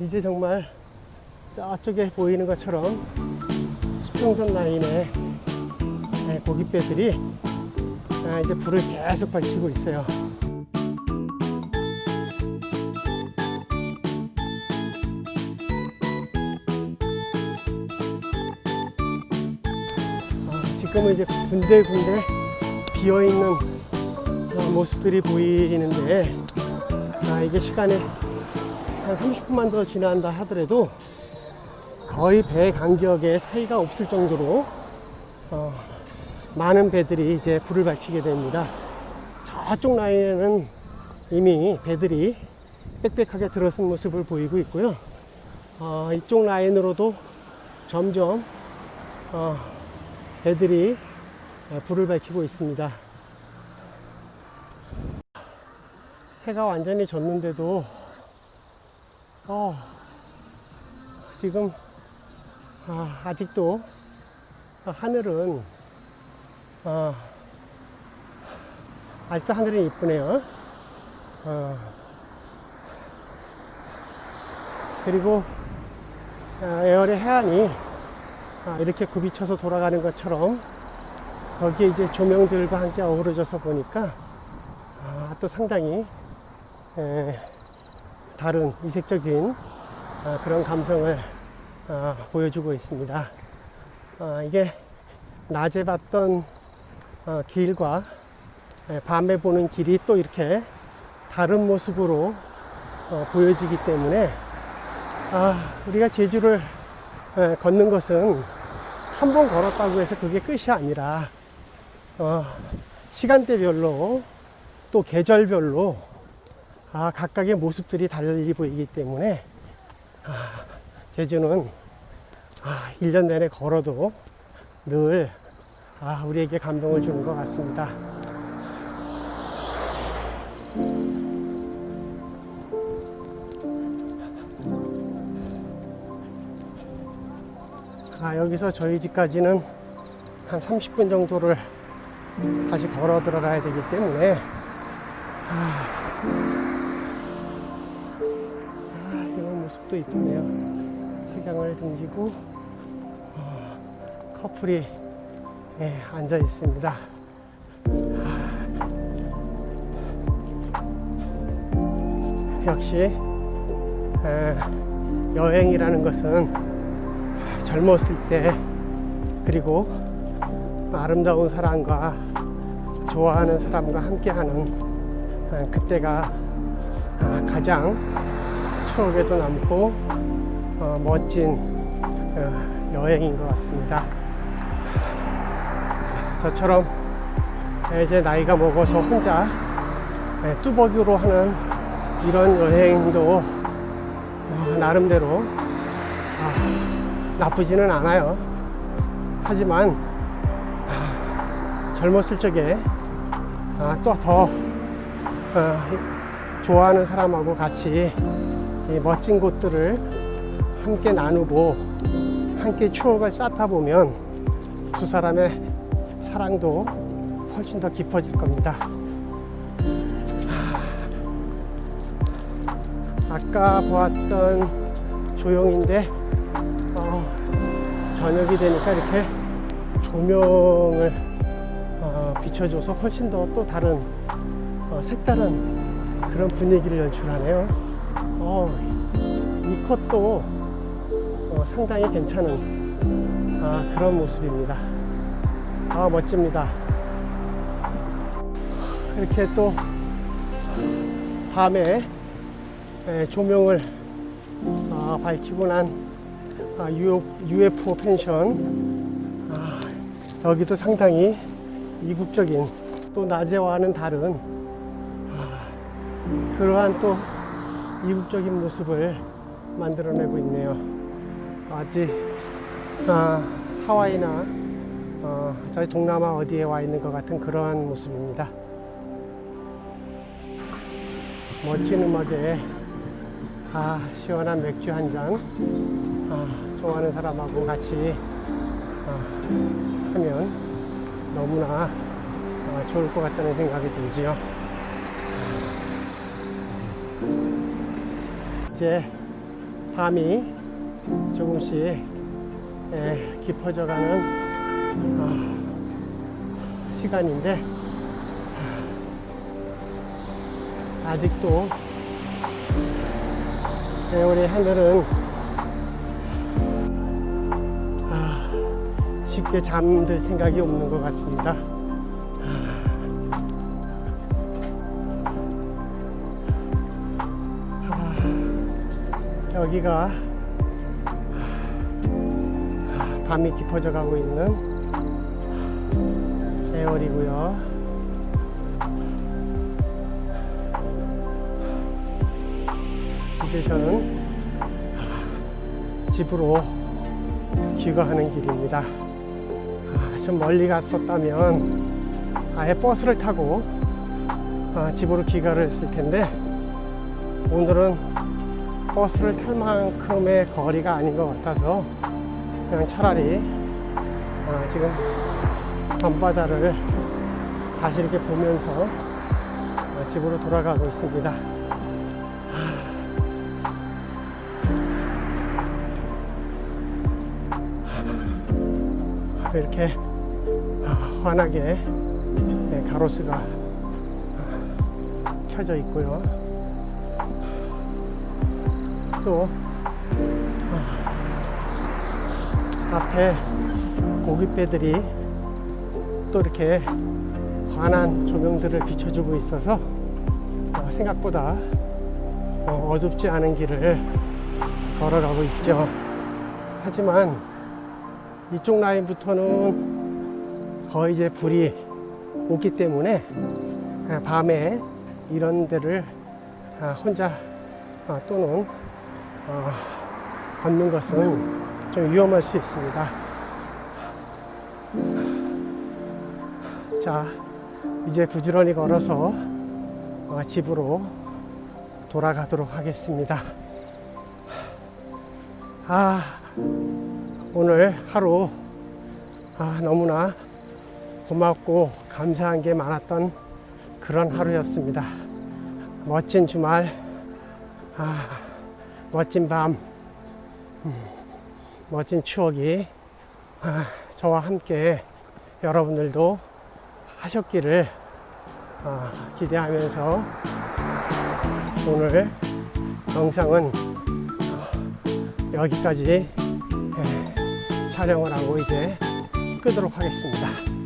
이제 정말 저쪽에 보이는 것처럼 수평선 라인에 네, 고깃배들이 아, 이제 불을 계속 밝히고 있어요. 아, 지금은 이제 군데군데 비어 있는 모습들이 보이는데 아, 이게 시간이 한 30분만 더 지난다 하더라도 거의 배 간격에 차이가 없을 정도로 어, 많은 배들이 이제 불을 밝히게 됩니다. 저쪽 라인에는 이미 배들이 빽빽하게 들어선 모습을 보이고 있고요. 어, 이쪽 라인으로도 점점 어, 배들이 어, 불을 밝히고 있습니다. 해가 완전히 졌는데도 어, 지금 아, 아직도 하늘은 어, 아직도 하늘이 이쁘네요. 어, 그리고 어, 에어의 해안이 아, 이렇게 굽이쳐서 돌아가는 것처럼 거기에 이제 조명들과 함께 어우러져서 보니까 아, 또 상당히 에, 다른 이색적인 아, 그런 감성을 아, 보여주고 있습니다. 아, 이게 낮에 봤던 어, 길과 에, 밤에 보는 길이 또 이렇게 다른 모습으로 어, 보여지기 때문에 아, 우리가 제주를 에, 걷는 것은 한 번 걸었다고 해서 그게 끝이 아니라 어, 시간대별로 또 계절별로 아, 각각의 모습들이 달리 보이기 때문에 아, 제주는 아, 1년 내내 걸어도 늘 아, 우리에게 감동을 주는 것 같습니다. 아, 여기서 저희 집까지는 한 30분 정도를 다시 걸어 들어가야 되기 때문에 아, 아, 모습도 이쁘네요. 석양을 등지고 어, 커플이 예, 앉아 있습니다. 아, 역시 에, 여행이라는 것은 젊었을 때 그리고 아름다운 사람과 좋아하는 사람과 함께하는 어, 그때가 아, 가장 추억에도 남고 어, 멋진 어, 여행인 것 같습니다. 저처럼 이제 나이가 먹어서 혼자 예, 뚜벅이로 하는 이런 여행도 어, 나름대로 아, 나쁘지는 않아요. 하지만 아, 젊었을 적에 아, 또더 어, 좋아하는 사람하고 같이 이 멋진 곳들을 함께 나누고 함께 추억을 쌓다 보면 두 사람의 사랑도 훨씬 더 깊어질 겁니다. 아, 아까 보았던 조용인데 어, 저녁이 되니까 이렇게 조명을 어, 비춰줘서 훨씬 더 또 다른 어, 색다른 그런 분위기를 연출하네요. 어, 이 컷도 어, 상당히 괜찮은 아, 그런 모습입니다. 아, 멋집니다. 이렇게 또 밤에 에, 조명을 아, 밝히고 난 아, UFO 펜션 아, 여기도 상당히 이국적인 또 낮에와는 다른 아, 그러한 또 이국적인 모습을 만들어내고 있네요. 아직 아, 하와이나 어, 저희 동남아 어디에 와 있는 것 같은 그러한 모습입니다. 멋진 음악에 아, 시원한 맥주 한 잔, 아, 좋아하는 사람하고 같이 아, 하면 너무나 아, 좋을 것 같다는 생각이 들지요. 이제 밤이 조금씩 예, 깊어져가는 어, 시간인데 아직도 세월의 하늘은 아, 쉽게 잠들 생각이 없는 것 같습니다. 여기가 밤이 깊어져 가고 있는 세월이고요. 이제 저는 집으로 귀가하는 길입니다. 아, 좀 멀리 갔었다면 아예 버스를 타고 아, 집으로 귀가를 했을 텐데 오늘은 버스를 탈 만큼의 거리가 아닌 것 같아서 그냥 차라리 아, 지금 밤바다를 다시 이렇게 보면서 아, 집으로 돌아가고 있습니다. 이렇게 아, 환하게 네, 가로수가 아, 켜져 있고요. 또 아, 앞에 고깃배들이 또 이렇게 환한 조명들을 비춰주고 있어서 어, 생각보다 어, 어둡지 않은 길을 걸어가고 있죠. 하지만 이쪽 라인부터는 거의 이제 불이 오기 때문에 아, 밤에 이런 데를 아, 혼자 아, 또는 어, 걷는 것은 좀 위험할 수 있습니다. 자, 이제 부지런히 걸어서 어, 집으로 돌아가도록 하겠습니다. 아, 오늘 하루 아, 너무나 고맙고 감사한 게 많았던 그런 하루였습니다. 멋진 주말, 아, 멋진 밤, 음, 멋진 추억이 아, 저와 함께 여러분들도 하셨기를 아, 기대하면서 오늘 영상은 여기까지 예, 촬영을 하고 이제 끄도록 하겠습니다.